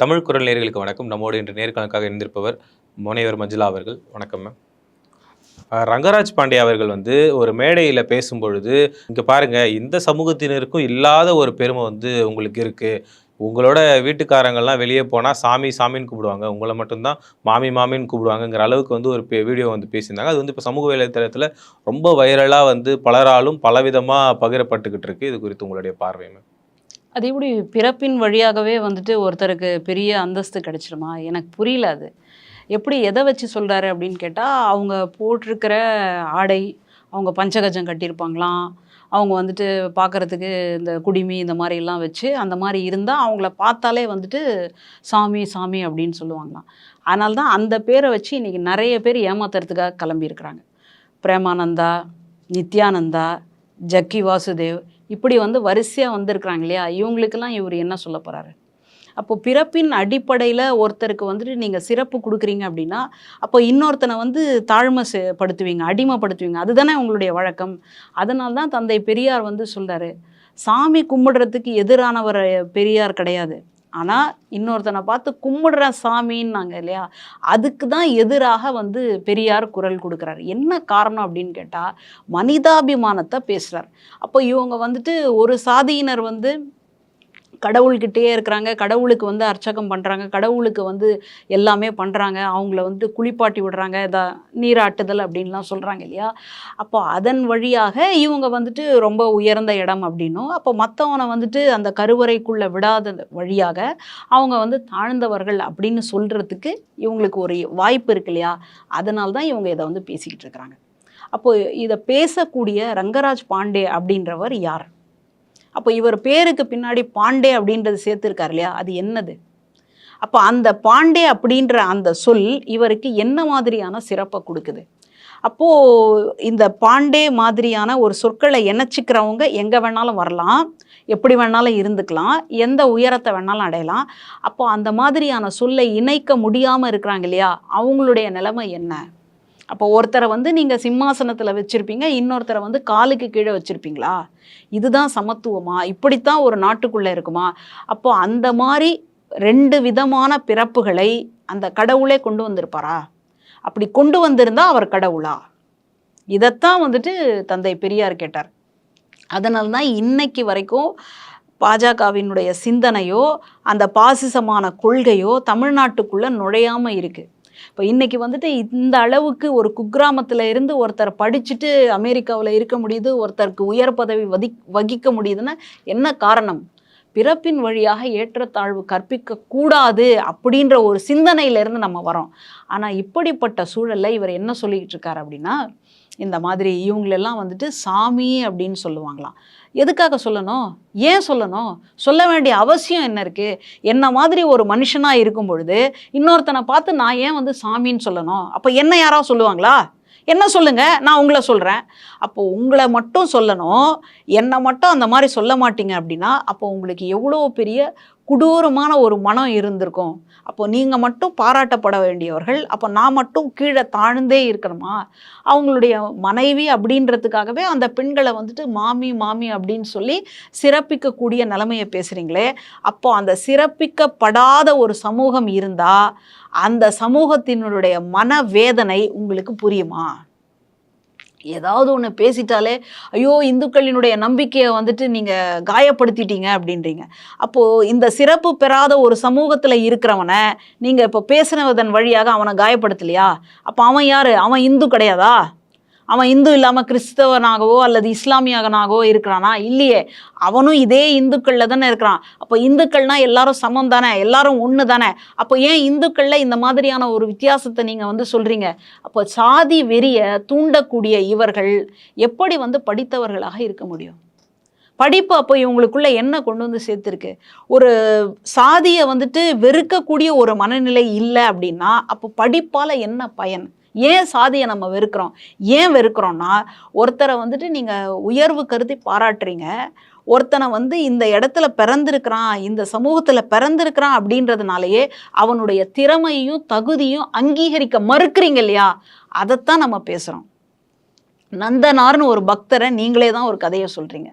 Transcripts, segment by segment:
தமிழ் குரல் நேர்களுக்கு வணக்கம். நம்மோடு இன்று நேர்காணலுக்காக இருந்திருப்பவர் முனைவர் மஞ்சுளா அவர்கள். வணக்கம் மேம் ரங்கராஜ் பாண்டே அவர்கள் வந்து ஒரு மேடையில் பேசும்பொழுது இங்கே பாருங்கள் இந்த சமூகத்தினருக்கும் இல்லாத ஒரு பெருமை வந்து உங்களுக்கு இருக்குது உங்களோட வீட்டுக்காரங்கள்லாம் வெளியே போனால் சாமி சாமின்னு கூப்பிடுவாங்க. உங்களை மட்டும்தான் மாமி மாமின்னு கூப்பிடுவாங்கங்கிற அளவுக்கு வந்து ஒரு வீடியோ வந்து பேசியிருந்தாங்க. அது வந்து இப்போ சமூக வலைத்தளத்தில் ரொம்ப வைரலாக வந்து பலராலும் பலவிதமாக பகிரப்பட்டுக்கிட்டு இருக்குது இது குறித்து உங்களுடைய பார்வை மேம் அது எப்படி பிறப்பின் வழியாகவே வந்துட்டு ஒருத்தருக்கு பெரிய அந்தஸ்து கிடைச்சிருமா? எனக்கு புரியல அது. எப்படி எதை வச்சு சொல்கிறாரு அப்படின்னு கேட்டால் அவங்க போட்டிருக்கிற ஆடை அவங்க பஞ்சகஜம் கட்டியிருப்பாங்களாம். அவங்க வந்துட்டு பார்க்குறதுக்கு இந்த குடிமி இந்த மாதிரிலாம் வச்சு அந்த மாதிரி இருந்தால் அவங்கள பார்த்தாலே வந்துட்டு சாமி சாமி அப்படின்னு சொல்லுவாங்களாம். அதனால தான் அந்த பேரை வச்சு இன்றைக்கி நிறைய பேர் ஏமாத்துறதுக்காக கிளம்பியிருக்கிறாங்க. பிரேமானந்தா நித்யானந்தா ஜக்கி வாசுதேவ் இப்படி வந்து வரிசையாக வந்திருக்கிறாங்க இல்லையா? இவங்களுக்கெல்லாம் இவர் என்ன சொல்ல போகிறாரு அப்போ பிறப்பின் அடிப்படையில் ஒருத்தருக்கு வந்துட்டு நீங்கள் சிறப்பு கொடுக்குறீங்க அப்படின்னா அப்போ இன்னொருத்தனை வந்து தாழ்மை படுத்துவீங்க அடிமைப்படுத்துவீங்க. அதுதானே உங்களுடைய வழக்கம். அதனால தான் தந்தை பெரியார் வந்து சொல்கிறாரு சாமி கும்பிடுறதுக்கு எதிரானவர் பெரியார் கிடையாது. ஆனால் இன்னொருத்தனை பார்த்து கும்பிடுற சாமின்னாங்க இல்லையா? அதுக்கு தான் எதிராக வந்து பெரியார் குரல் கொடுக்குறாரு. என்ன காரணம் அப்படின்னு கேட்டால் மனிதாபிமானத்தை பேசுகிறார் அப்போ இவங்க வந்துட்டு ஒரு சாதியினர் வந்து கடவுள்கிட்டேயே இருக்கிறாங்க கடவுளுக்கு வந்து அர்ச்சகம் பண்ணுறாங்க கடவுளுக்கு வந்து எல்லாமே பண்ணுறாங்க அவங்கள வந்து குளிப்பாட்டி விடுறாங்க இதா நீராட்டுதல் அப்படின்லாம் சொல்கிறாங்க இல்லையா? அப்போ அதன் வழியாக இவங்க வந்துட்டு ரொம்ப உயர்ந்த இடம் அப்படின்னும். அப்போ மற்றவனை வந்துட்டு அந்த கருவறைக்குள்ளே விடாத வழியாக அவங்க வந்து தாழ்ந்தவர்கள் அப்படின்னு சொல்கிறதுக்கு இவங்களுக்கு ஒரு வாய்ப்பு இருக்கு இல்லையா? அதனால தான் இவங்க இதை வந்து பேசிக்கிட்டு இருக்கிறாங்க. அப்போது இதை பேசக்கூடிய ரங்கராஜ் பாண்டே அப்படின்றவர் யார்? அப்போ இவர் பேருக்கு பின்னாடி பாண்டே அப்படின்றது சேர்த்துருக்காரு இல்லையா? அது என்னது? அப்போ அந்த பாண்டே அப்படின்ற அந்த சொல் இவருக்கு என்ன மாதிரியான சிறப்பை கொடுக்குது? அப்போது இந்த பாண்டே மாதிரியான ஒரு சொற்களை இணைச்சிக்கிறவங்க எங்கே வேணாலும் வரலாம் எப்படி வேணாலும் இருந்துக்கலாம் எந்த உயரத்தை வேணாலும் அடையலாம். அப்போ அந்த மாதிரியான சொல்லை இணைக்க முடியாமல் இருக்கிறாங்க இல்லையா? அவங்களுடைய நிலைமை என்ன? அப்போ ஒருத்தரை வந்து நீங்கள் சிம்மாசனத்தில் வச்சுருப்பீங்க இன்னொருத்தரை வந்து காலுக்கு கீழே வச்சுருப்பீங்களா? இதுதான் சமத்துவமா? இப்படித்தான் ஒரு நாட்டுக்குள்ளே இருக்குமா? அப்போ அந்த மாதிரி ரெண்டு விதமான பிறப்புகளை அந்த கடவுளே கொண்டு வந்திருப்பாரா? அப்படி கொண்டு வந்திருந்தா அவர் கடவுளா? இதைத்தான் வந்துட்டு தந்தை பெரியார் கேட்டார். அதனால தான் இன்னைக்கு வரைக்கும் பாஜகவினுடைய சிந்தனையோ அந்த பாசிசமான கொள்கையோ தமிழ்நாட்டுக்குள்ளே நுழையாமல் இருக்குது இப்போ இன்னைக்கு வந்துட்டு இந்த அளவுக்கு ஒரு குக்கிராமத்தில் இருந்து ஒருத்தர் படிச்சுட்டு அமெரிக்காவில் இருக்க முடியுது ஒருத்தருக்கு உயர் பதவி வதி வகிக்க முடியுதுன்னா என்ன காரணம்? பிறப்பின் வழியாக ஏற்றத்தாழ்வு கற்பிக்க கூடாது அப்படின்ற ஒரு சிந்தனையிலேருந்து நம்ம வரோம் ஆனால் இப்படிப்பட்ட சூழல்ல இவர் என்ன சொல்லிக்கிட்டு இருக்காரு அப்படின்னா இந்த மாதிரி இவங்களெல்லாம் வந்துட்டு சாமி அப்படின்னு சொல்லுவாங்களாம். எதுக்காக சொல்லணும்? ஏன் சொல்லணும்? சொல்ல வேண்டிய அவசியம் என்ன இருக்குது என்ன மாதிரி ஒரு மனுஷனாக இருக்கும் பொழுது இன்னொருத்தனை பார்த்து நான் ஏன் வந்து சாமின்னு சொல்லணும்? அப்போ என்ன யாராவது சொல்லுவாங்களா? என்ன சொல்லுங்கள் நான் உங்களை சொல்கிறேன் அப்போ உங்களை மட்டும் சொல்லணும். என்னை மட்டும் அந்த மாதிரி சொல்ல மாட்டீங்க அப்படின்னா அப்போ உங்களுக்கு எவ்வளோ பெரிய கொடூரமான ஒரு மனம் இருந்திருக்கும். அப்போ நீங்கள் மட்டும் பாராட்டப்பட வேண்டியவர்கள் அப்போ நான் மட்டும் கீழே தாழ்ந்தே இருக்கணுமா? அவங்களுடைய மனைவி அப்படின்றதுக்காகவே அந்த பெண்களை வந்துட்டு மாமி மாமி அப்படின்னு சொல்லி சிறப்பிக்கக்கூடிய நிலைமையை பேசுகிறீங்களே அப்போ அந்த சிறப்பிக்கப்படாத ஒரு சமூகம் இருந்தால் அந்த சமூகத்தினுடைய மனவேதனை உங்களுக்கு புரியுமா? ஏதாவது ஒன்று பேசிட்டாலே ஐயோ இந்துக்களினுடைய நம்பிக்கையை வந்துட்டு நீங்கள் காயப்படுத்திட்டீங்க அப்படின்றீங்க. அப்போது இந்த சிறப்பு பெறாத ஒரு சமூகத்தில் இருக்கிறவனை நீங்கள் இப்போ பேசினதன் வழியாக அவனை காயப்படுத்தலையா? அப்போ அவன் யார்? அவன் இந்து கிடையாதா? அவன் இந்து இல்லாமல் கிறிஸ்தவனாகவோ அல்லது இஸ்லாமியனாகவோ இருக்கிறானா? இல்லையே. அவனும் இதே இந்துக்களில் தானே இருக்கிறான். அப்போ இந்துக்கள்னா எல்லாரும் சமம் தானே? எல்லாரும் ஒன்று தானே? அப்போ ஏன் இந்துக்களில் இந்த மாதிரியான ஒரு வித்தியாசத்தை நீங்கள் வந்து சொல்கிறீங்க அப்போ சாதி வெறியை தூண்டக்கூடிய இவர்கள் எப்படி வந்து படித்தவர்களாக இருக்க முடியும்? படிப்பு அப்போ இவங்களுக்குள்ள என்ன கொண்டு வந்து சேர்த்துருக்கு? ஒரு சாதியை வந்துட்டு வெறுக்கக்கூடிய ஒரு மனநிலை இல்லை அப்படின்னா அப்போ படிப்பால் என்ன பயன்? ஏன் சாதியை நம்ம வெறுக்கிறோம்? ஏன் வெறுக்கிறோம்னா ஒருத்தரை வந்துட்டு நீங்கள் உயர்வு கருதி பாராட்டுறீங்க. ஒருத்தனை வந்து இந்த இடத்துல பிறந்திருக்கிறான் இந்த சமூகத்தில் பிறந்திருக்கிறான் அப்படின்றதுனாலயே அவனுடைய திறமையும் தகுதியும் அங்கீகரிக்க மறுக்கிறீங்க இல்லையா? அதைத்தான் நம்ம பேசுகிறோம் நந்தனார்னு ஒரு பக்தரை நீங்களே தான் ஒரு கதையை சொல்கிறீங்க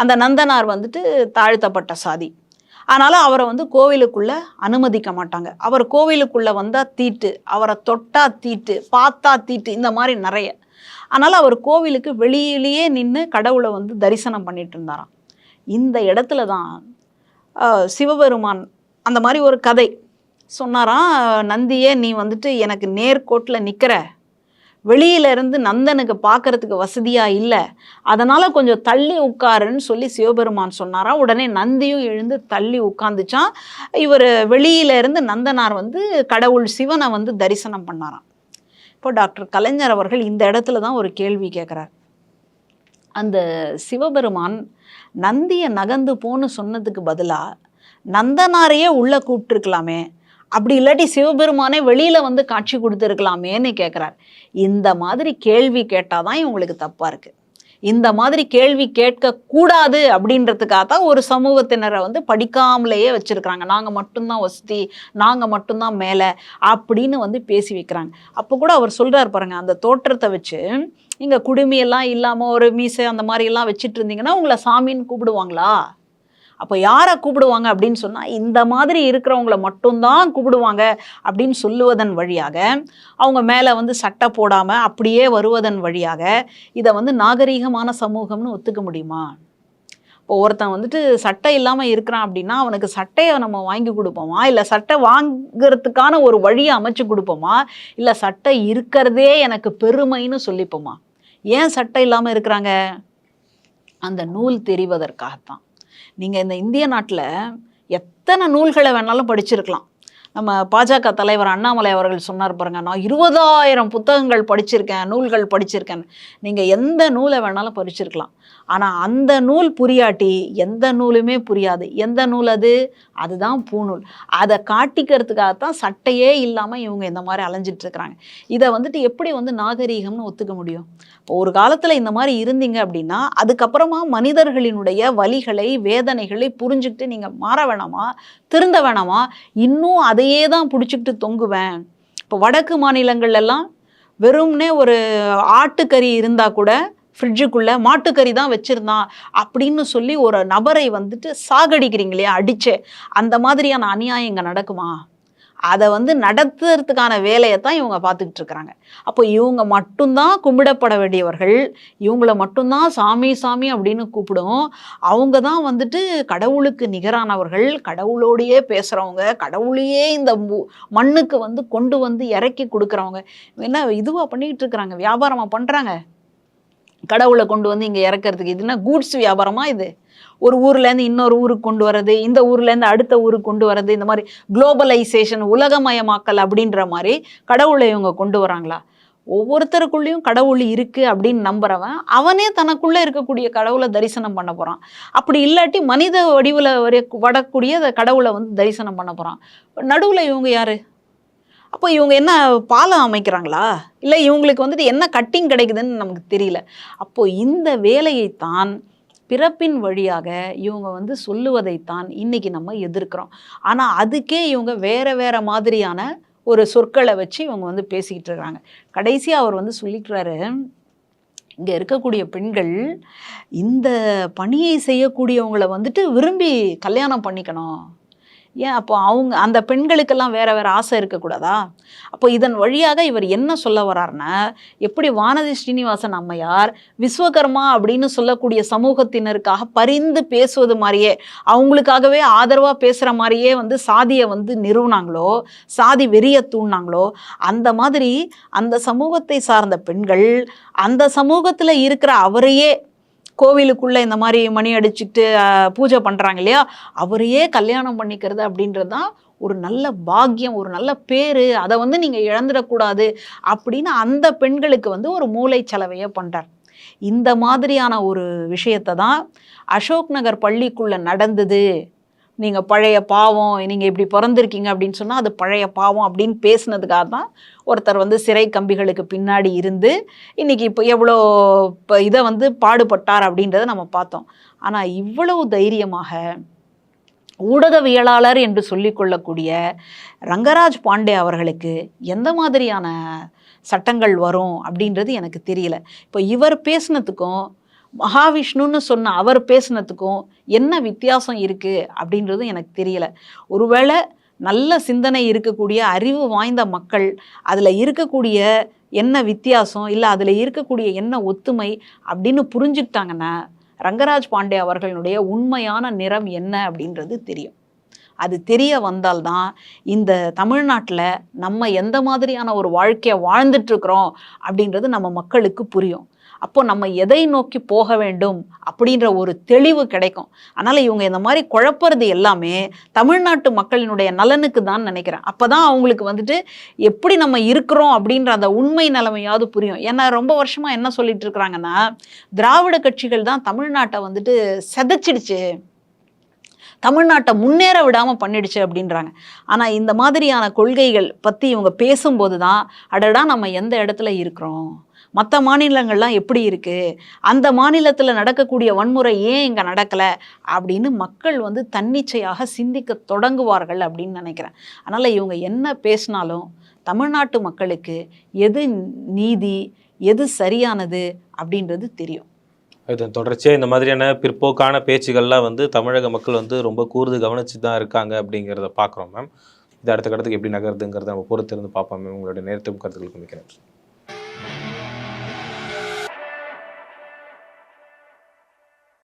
அந்த நந்தனார் வந்துட்டு தாழ்த்தப்பட்ட சாதி. அதனால் அவரை வந்து கோவிலுக்குள்ளே அனுமதிக்க மாட்டாங்க. அவர் கோவிலுக்குள்ளே வந்தால் தீட்டு அவரை தொட்டா தீட்டு பார்த்தா தீட்டு இந்த மாதிரி நிறைய. அதனால் அவர் கோவிலுக்கு வெளியிலேயே நின்று கடவுளை வந்து தரிசனம் பண்ணிட்டு இருந்தாராம். இந்த இடத்துல தான் சிவபெருமான் அந்த மாதிரி ஒரு கதை. சொன்னாராம் நந்தியே நீ வந்துட்டு எனக்கு நேர்கோட்டில் நிற்கிற வெளியில இருந்து நந்தனுக்கு பார்க்கறதுக்கு வசதியாக இல்லை. அதனால் கொஞ்சம் தள்ளி உட்காருன்னு சொல்லி சிவபெருமான் சொன்னாராம் உடனே நந்தியும் எழுந்து தள்ளி உட்காந்துச்சான் இவர் வெளியில இருந்து நந்தனார் வந்து கடவுள் சிவனை வந்து தரிசனம் பண்ணாராம். இப்போ டாக்டர் கலைஞர் அவர்கள் இந்த இடத்துல தான் ஒரு கேள்வி கேட்குறார் அந்த சிவபெருமான் நந்தியை நகர்ந்து போன்னு சொன்னதுக்கு பதிலாக நந்தனாரையே உள்ளே கூப்பிட்டுருக்கலாமே. அப்படி இல்லாட்டி சிவபெருமானே வெளியில் வந்து காட்சி கொடுத்துருக்கலாமேன்னு கேட்குறார் இந்த மாதிரி கேள்வி கேட்டால் தான் இவங்களுக்கு தப்பாக இருக்குது இந்த மாதிரி கேள்வி கேட்கக்கூடாது அப்படின்றதுக்காக தான் ஒரு சமூகத்தினரை வந்து படிக்காமலேயே வச்சுருக்குறாங்க. நாங்கள் மட்டும்தான் வசதி நாங்கள் மட்டும்தான் மேலே அப்படின்னு வந்து பேசி வைக்கிறாங்க. அப்போ கூட அவர் சொல்கிறார் பாருங்கள் அந்த தோற்றத்தை வச்சு இங்கே குடுமையெல்லாம் இல்லாமல் ஒரு மீசை அந்த மாதிரியெல்லாம் வச்சுட்டு இருந்தீங்கன்னா உங்களை சாமின்னு கூப்பிடுவாங்களா? அப்போ யாரை கூப்பிடுவாங்க அப்படின்னு சொன்னால் இந்த மாதிரி இருக்கிறவங்கள மட்டும்தான் கூப்பிடுவாங்க அப்படின்னு சொல்லுவதன் வழியாக அவங்க மேலே வந்து சட்டை போடாமல் அப்படியே வருவதன் வழியாக இதை வந்து நாகரீகமான சமூகம்னு ஒத்துக்க முடியுமா? இப்போ ஒருத்தன் வந்துட்டு சட்டை இல்லாமல் இருக்கிறான் அப்படின்னா அவனுக்கு சட்டையை நம்ம வாங்கி கொடுப்போமா? இல்லை சட்டை வாங்குறதுக்கான ஒரு வழியை அமைச்சு கொடுப்போமா? இல்லை சட்டை இருக்கிறதே எனக்கு பெருமைன்னு சொல்லிப்போமா? ஏன் சட்டை இல்லாமல் இருக்கிறாங்க? அந்த நூல் தெரிவதற்காகத்தான். நீங்கள் இந்த இந்திய நாட்டில் எத்தனை நூல்களை வேணாலும் படிச்சிருக்கலாம். நம்ம பாஜக தலைவர் அண்ணாமலை அவர்கள் சொன்னார் பாருங்க நான் இருபதாயிரம் புத்தகங்கள் படிச்சிருக்கேன் நூல்கள் படிச்சிருக்கேன். நீங்கள் எந்த நூலை வேணாலும் படிச்சிருக்கலாம் ஆனால் அந்த நூல் புரியாட்டி எந்த நூலுமே புரியாது. எந்த நூல் அது? அதுதான் பூநூல். அதை காட்டிக்கிறதுக்காகத்தான் சட்டையே இல்லாமல் இவங்க இந்த மாதிரி அலைஞ்சிட்டு இருக்கிறாங்க இதை வந்துட்டு எப்படி வந்து நாகரீகம்னு ஒத்துக்க முடியும்? ஒரு காலத்தில் இந்த மாதிரி இருந்தீங்க அப்படின்னா அதுக்கப்புறமா மனிதர்களினுடைய வலிகளை வேதனைகளை புரிஞ்சுக்கிட்டு நீங்கள் மாற வேணாமா? திருந்த வேணாமா? இன்னும் அது அதையே தான் பிடிச்சிக்கிட்டு தொங்குவேன். இப்போ வடக்கு மாநிலங்கள்லாம் வெறும்னே ஒரு ஆட்டுக்கறி இருந்தால் கூட ஃப்ரிட்ஜுக்குள்ளே மாட்டுக்கறி தான் வச்சுருந்தான் அப்படின்னு சொல்லி ஒரு நபரை வந்துட்டு சாகடிக்கிறீங்களே அடித்து அடிச்சே. அந்த மாதிரியான அநியாயம் இங்கே நடக்குமா? அதை வந்து நடத்துறதுக்கான வேலையை தான் இவங்க பார்த்துக்கிட்டு இருக்கிறாங்க அப்போ இவங்க மட்டும்தான் கும்பிடப்பட வேண்டியவர்கள் இவங்கள மட்டும்தான் சாமி சாமி அப்படின்னு கூப்பிடும். அவங்க தான் வந்துட்டு கடவுளுக்கு நிகரானவர்கள் கடவுளோடையே பேசுகிறவங்க கடவுளையே இந்த மு- மண்ணுக்கு வந்து கொண்டு வந்து இறக்கி கொடுக்குறவங்க. என்ன இதுவாக பண்ணிக்கிட்டு இருக்கிறாங்க வியாபாரமாக பண்ணுறாங்க கடவுளை கொண்டு வந்து இங்கே இறக்கறதுக்கு இதுனா கூட்ஸ் வியாபாரமா இது? ஒரு ஊர்லேருந்து இன்னொரு ஊருக்கு கொண்டு வர்றது இந்த ஊர்லேருந்து அடுத்த ஊருக்கு கொண்டு வர்றது இந்த மாதிரி குளோபலைசேஷன் உலகமயமாக்கல் அப்படின்ற மாதிரி கடவுளை இவங்க கொண்டு வராங்களா ஒவ்வொருத்தருக்குள்ளேயும் கடவுள் இருக்குது அப்படின்னு நம்புகிறவன் அவனே தனக்குள்ளே இருக்கக்கூடிய கடவுளை தரிசனம் பண்ண போகிறான் அப்படி இல்லாட்டி மனித வடிவில் வர வரக்கூடிய கடவுளை வந்து தரிசனம் பண்ண போகிறான் நடுவில் இவங்க யார்? அப்போ இவங்க என்ன பாலம் அமைக்கிறாங்களா? இல்லை இவங்களுக்கு வந்துட்டு என்ன கட்டிங் கிடைக்குதுன்னு நமக்கு தெரியல. அப்போது இந்த வேலையைத்தான் பிறப்பின் வழியாக இவங்க வந்து சொல்லுவதைத்தான் இன்றைக்கி நம்ம எதிர்க்கிறோம். ஆனால் அதுக்கே இவங்க வேறு வேறு மாதிரியான ஒரு சொற்களை வச்சு இவங்க வந்து பேசிக்கிட்டு இருக்காங்க. கடைசியாக அவர் வந்து சொல்லிக்கிறாரு இங்கே இருக்கக்கூடிய பெண்கள் இந்த பணியை செய்யக்கூடியவங்களை வந்துட்டு விரும்பி கல்யாணம் பண்ணிக்கணும். ஏன் அப்போ அவங்க அந்த பெண்களுக்கெல்லாம் வேற வேற ஆசை இருக்கக்கூடாதா? அப்போ இதன் வழியாக இவர் என்ன சொல்ல வர்றாருன்னா எப்படி வானதி ஸ்ரீனிவாசன் அம்மையார் விஸ்வகர்மா அப்படின்னு சொல்லக்கூடிய சமூகத்தினருக்காக பரிந்து பேசுவது மாதிரியே அவங்களுக்காகவே ஆதரவாக பேசுகிற மாதிரியே வந்து சாதியை வந்து நிறுவனாங்களோ சாதி வெறிய தூண்டினாங்களோ அந்த மாதிரி அந்த சமூகத்தை சார்ந்த பெண்கள் அந்த சமூகத்தில் இருக்கிற அவரையே கோவிலுக்குள்ளே இந்த மாதிரி மணி அடிச்சுட்டு பூஜை பண்ணுறாங்க இல்லையா? அவரையே கல்யாணம் பண்ணிக்கிறது அப்படின்றது தான் ஒரு நல்ல பாக்கியம் ஒரு நல்ல பேர். அதை வந்து நீங்கள் இழந்துடக்கூடாது அப்படின்னு அந்த பெண்களுக்கு வந்து ஒரு மூளை செலவையை பண்ணுறார் இந்த மாதிரியான ஒரு விஷயத்தை தான் அசோக் நகர் பள்ளிக்குள்ளே நடந்தது. நீங்கள் பழைய பாவம் நீங்கள் இப்படி பிறந்திருக்கீங்க அப்படின்னு சொன்னால் அது பழைய பாவம் அப்படின்னு பேசுனதுக்காக தான் ஒருத்தர் வந்து சிறை கம்பிகளுக்கு பின்னாடி இருந்து இன்னைக்கு இப்போ எவ்வளோ இப்போ இதை வந்து பாடுபட்டார் அப்படின்றத நம்ம பார்த்தோம். ஆனால் இவ்வளவு தைரியமாக ஊடகவியலாளர் என்று சொல்லிக்கொள்ளக்கூடிய ரங்கராஜ் பாண்டே அவர்களுக்கு எந்த மாதிரியான சட்டங்கள் வரும் அப்படின்றது எனக்கு தெரியல. இப்போ இவர் பேசினதுக்கும் மகாவிஷ்ணுன்னு சொன்ன அவர் பேசினதுக்கும் என்ன வித்தியாசம் இருக்குது அப்படின்றது எனக்கு தெரியலை. ஒருவேளை நல்ல சிந்தனை இருக்கக்கூடிய அறிவு வாய்ந்த மக்கள் அதில் இருக்கக்கூடிய என்ன வித்தியாசம் இல்லை அதில் இருக்கக்கூடிய என்ன ஒத்துமை அப்படின்னு புரிஞ்சுக்கிட்டாங்கன்னா ரங்கராஜ் பாண்டே அவர்களுடைய உண்மையான நிறம் என்ன அப்படின்றது தெரியும். அது தெரிய வந்தால்தான் இந்த தமிழ்நாட்டில் நம்ம எந்த மாதிரியான ஒரு வாழ்க்கையை வாழ்ந்துட்டுருக்குறோம் அப்படின்றது நம்ம மக்களுக்கு புரியும். அப்போ நம்ம எதை நோக்கி போக வேண்டும் அப்படின்ற ஒரு தெளிவு கிடைக்கும். அதனால் இவங்க இந்த மாதிரி குழப்பறது எல்லாமே தமிழ்நாட்டு மக்களினுடைய நலனுக்கு தான் நினைக்கிறேன். அப்போ தான் அவங்களுக்கு வந்துட்டு எப்படி நம்ம இருக்கிறோம் அப்படின்ற அந்த உண்மை நிலைமையாவது புரியும். ஏன்னா ரொம்ப வருஷமாக என்ன சொல்லிட்டு இருக்கிறாங்கன்னா திராவிட கட்சிகள் தான் தமிழ்நாட்டை வந்துட்டு செதைச்சிடுச்சு. தமிழ்நாட்டை முன்னேற விடாமல் பண்ணிடுச்சு அப்படின்றாங்க. ஆனால் இந்த மாதிரியான கொள்கைகள் பற்றி இவங்க பேசும்போது தான் அடடா நம்ம எந்த இடத்துல இருக்கிறோம்? மற்ற மாநிலங்கள்லாம் எப்படி இருக்குது அந்த மாநிலத்தில் நடக்கக்கூடிய வன்முறை ஏன் இங்கே நடக்கலை? அப்படின்னு மக்கள் வந்து தன்னிச்சையாக சிந்திக்க தொடங்குவார்கள் அப்படின்னு நினைக்கிறேன். அதனால் இவங்க என்ன பேசினாலும் தமிழ்நாட்டு மக்களுக்கு எது நீதி எது சரியானது அப்படின்றது தெரியும். இது தொடர்ச்சியாக இந்த மாதிரியான பிற்போக்கான பேச்சுகள்லாம் வந்து தமிழக மக்கள் வந்து ரொம்ப கூர்ந்து கவனிச்சு தான் இருக்காங்க அப்படிங்கிறத பார்க்குறோம் மேம் இது அடுத்த கட்டத்துக்கு எப்படி நகருதுங்கிறத நம்ம பொறுத்திருந்து பார்ப்போம் மேம் உங்களுடைய நேரத்துக்கும் கருத்துக்களுக்கு மிக்க நன்றி.